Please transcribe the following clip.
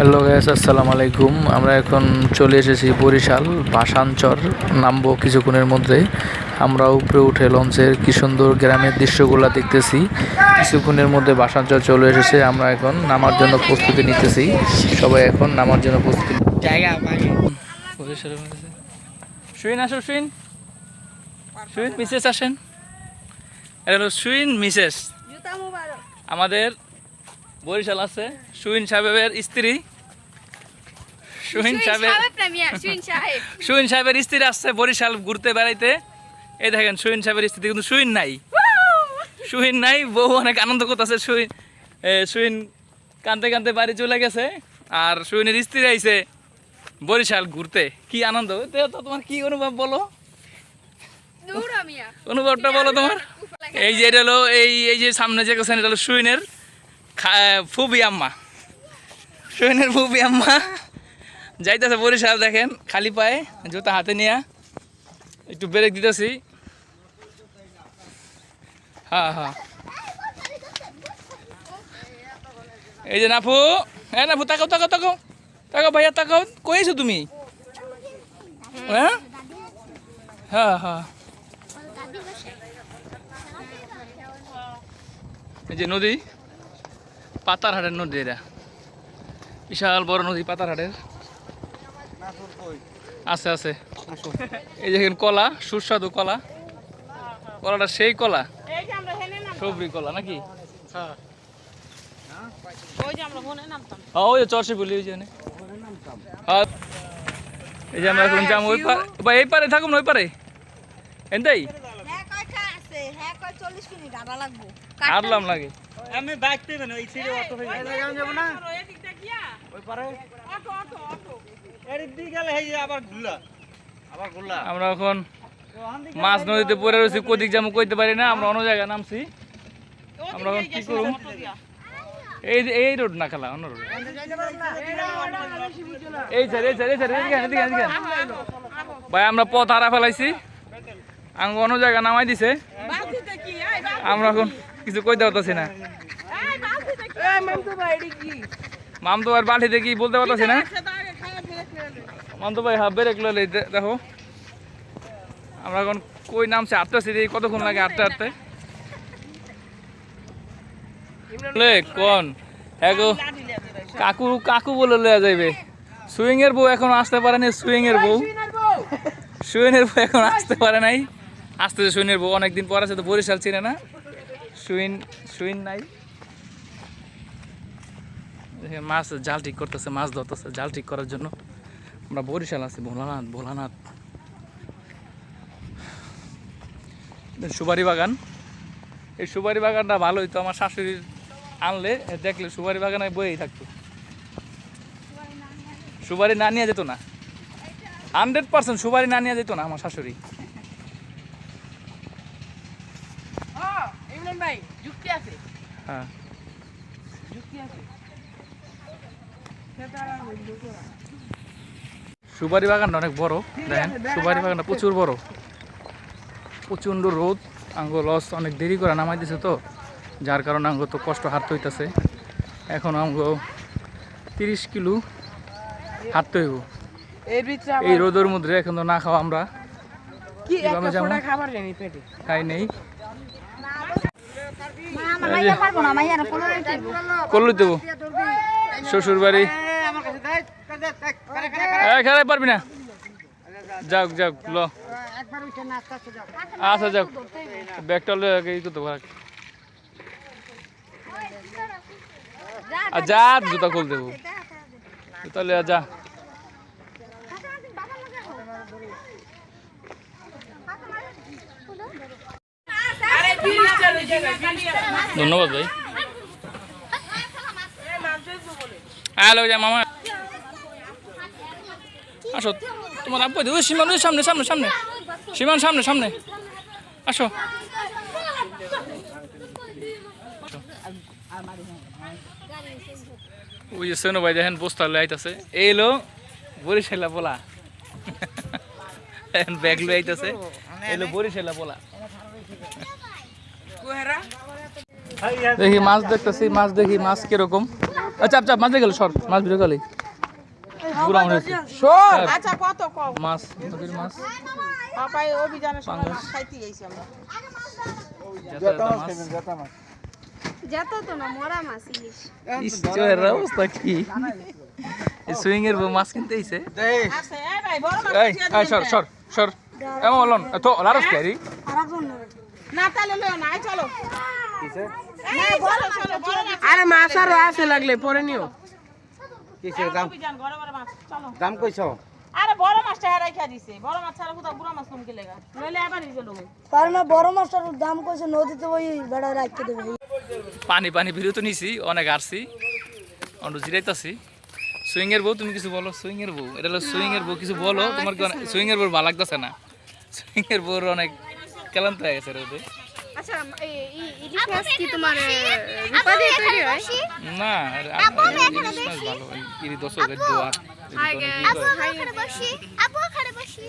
Hello gas আসসালামু আলাইকুম। আমরা এখন চলে এসেছি বরিশাল ভাষাঞ্চর নামবো কিছুক্ষণের মধ্যে। আমরা উপরে উঠে লঞ্চের কি সুন্দর গ্রামের দৃশ্যগুলো দেখতেছি। কিছুক্ষণের মধ্যে ভাষাঞ্চর চলে এসেছে আমরা এখন নামার জন্য প্রস্তুতি নিতেছি। সবাই এখন নামার জন্য প্রস্তুতি জায়গা সুইন আসো সুইন সুইন মিসেস আসেন। এটা হলো সুইন মিসেস আমাদের বরিশাল আছে সুইন সাহেবের স্ত্রী সুইন সাহেবের স্ত্রী আসছে বরিশাল ঘুরতে বেড়াইতে এই দেখেন সাহেবের স্ত্রী কিন্তু সুইন নাই নাই বউ অনেক আনন্দ করতেছে সুইন সুইন কানতে কানতে বাড়ি চলে গেছে আর সুইনের স্ত্রী আইছে বরিশাল ঘুরতে কি আনন্দ তো তোমার কি অনুভব বলো অনুভবটা বলো তোমার এই যে এটা হলো এই এই যে সামনে যে গেছেন এটা হলো সুইনের ফুবি আম্মা। সুইনের ফুবি আম্মা। যাইতেছে বরিশাল, দেখেন, খালি পায়ে, জুতা হাতে নিয়ে। একটু ব্রেক দিতেছি। হ্যাঁ হ্যাঁ এই যে নাফু হ্যাঁ নাফু, তাকাও তাকাও তাকাও। তাকাও ভাইয়া, তাকাও। কইছো তুমি? হ্যাঁ? হ্যাঁ হ্যাঁ এই যে নদী। পাতারহাটের নদী এটা। বিশাল বড় নদী পাতারহাটের। আছে আছে। এই যে কলা, সুস্বাদু কলা। কলাটা সেই কলা? সবরি কলা নাকি? হ্যাঁ। ওই যে চরসি বলি ওই যে হ্যাঁ। এই যে ওই এই পারে থাকুন ওই পারে? এনতাই হ্যাঁ কয় কা আছে হ্যাঁ কয় 40 মিনিট আড়া লাগবো। আটলাম লাগে। আমি বাইক পেবে না এই সিটে অটো হয়ে যাব। না? ওই পারে? এর দিকে গেলে এই আবার ঘুরলা। আবার ঘুরলা। আমরা এখন মাছ নদীতে পড়ে রয়েছি কোদিক যাব কইতে পারি না আমরা অন্য জায়গায় নামছি। আমরা এখন কি করব? এই যে এই রোড না খেলা অন্য রোড। এই স্যার এই স্যার এই স্যার এদিকে এদিকে এদিকে ভাই আমরা পথ হারা ফেলাইছি। আঙ্গ অন্য জায়গা নামাই দিছে। আমরা এখন কিছু কইতে পারতেছি না। মামতো ভাই বালতিতে কি? বলতে পারতেছি না? মামতো ভাই হাফ ব্রেক ললে দেখো। আমরা এখন কই নামছে? আটটাছি দেখি কতক্ষণ লাগে আটটা আটতে? লে কোন? এগো কাকু কাকু বলে লয়া যাইবে। সুইং এর বউ এখন আসতে পারে নাই সুইং এর বউ। সুইং এর বউ এখন আসতে পারে নাই। আসতেছে সুইন এর বউ অনেকদিন পর আছে তো বরিশাল চিনে না? সুইন সুইন নাই। মাছ জাল ঠিক করতেছে, মাছ ধরতেছে, জাল ঠিক করার জন্য। আমরা বরিশাল আছি, ভোলানাথ ভোলানাথ। সুপারি বাগান। এই সুপারি বাগানটা ভালোই তো আমার শাশুড়ির আনলে দেখলে সুপারি বাগানে বইয়েই থাকতো। সুপারি না নিয়ে যেত না। হান্ড্রেড পার্সেন্ট সুপারি না নিয়ে যেত না আমার শাশুড়ি ইমরান ভাই যুক্তি আছে? হ্যাঁ। যুক্তি আছে? সুপারি বাগানটা অনেক বড় দেখেন? সুপারি বাগানটা প্রচুর বড়। প্রচণ্ড রোদ আঙ্গ লস অনেক দেরি করে নামাই দিছে তো যার কারণে আঙ্গ তো কষ্ট হাঁটতে হইতেছে। এখন আঙ্গ তিরিশ কিলো হাঁটতে হইব। এই রোদের মধ্যে এখন তো না খাওয়া আমরা। খাই নেই। মাইয়া পারব না মাইয়া না 15 মিনিট করলে দেবো শ্বশুর বাড়ি খেলাই পারবি না? যাক যাক, ল। আচ্ছা যাক। ব্যাগটা এই করতে পার যা, জুতা খুল দেবো লিয়া যা। ধন্যবাদ ভাই। হ্যালো, যা, মামা। আসো। তোমার আব্বু ওই সীমান সামনে সামনে সামনে। সীমান, সামনে সামনে। আসো। ওই যে সোনু ভাই দেখেন, বস্তা লয়ে আইতাছে। এই লো, বরিশালা এখন ব্যাগ লয়ে আইতাছে। এই লো, বরিশালা পোলা দেখি মাছ দেখতেছি মাছ দেখি মাছ কীরকম। আচ্ছা আচ্ছা মাছ গেল সর মাছ ভিডিও গেলে শোন আচ্ছা কত কম মাছ নদীর অবস্থা কি? সুইং এর মাছ কিনতে আইছে। আছে এই ভাই বড় মাছ এই দিয়ে এই সর সর সর। এমন তো লারস কে রি না তাহলে না চলো। চলো আরে মাছ আরও আছে লাগলে পরে নিও। কিসের দাম? দাম কইছো? আরে বড় মাছটা হেরাই খা দিছে। বড় মাছ ছাড়া কোথাও বুড়া মাছ কমকে লেগা। নইলে আবার নিজে লোক কারণ বড় মাছটার দাম কইছে নদীতে ওই বেড়া রাখতে দেবে। পানি পানি তো নিছি অনেক আসছি অন্য জিরাইতাছি। সুইং এর বউ তুমি কিছু বলো? সুইং এর বউ এটা হলো সুইং এর বউ কিছু বলো? তোমার সুইং এর বউ ভালো লাগতেছে না? সুইং এর বউর অনেক ক্লান্ত হয়ে গেছে রোদে আচ্ছা ইলিশ মাছ কি তোমার রূপা দিয়ে তৈরি হয়? না আর ইলিশ মাছ ভালো এই দশকের দোয়া আপু এখানে বসি? আপু এখানে বসি?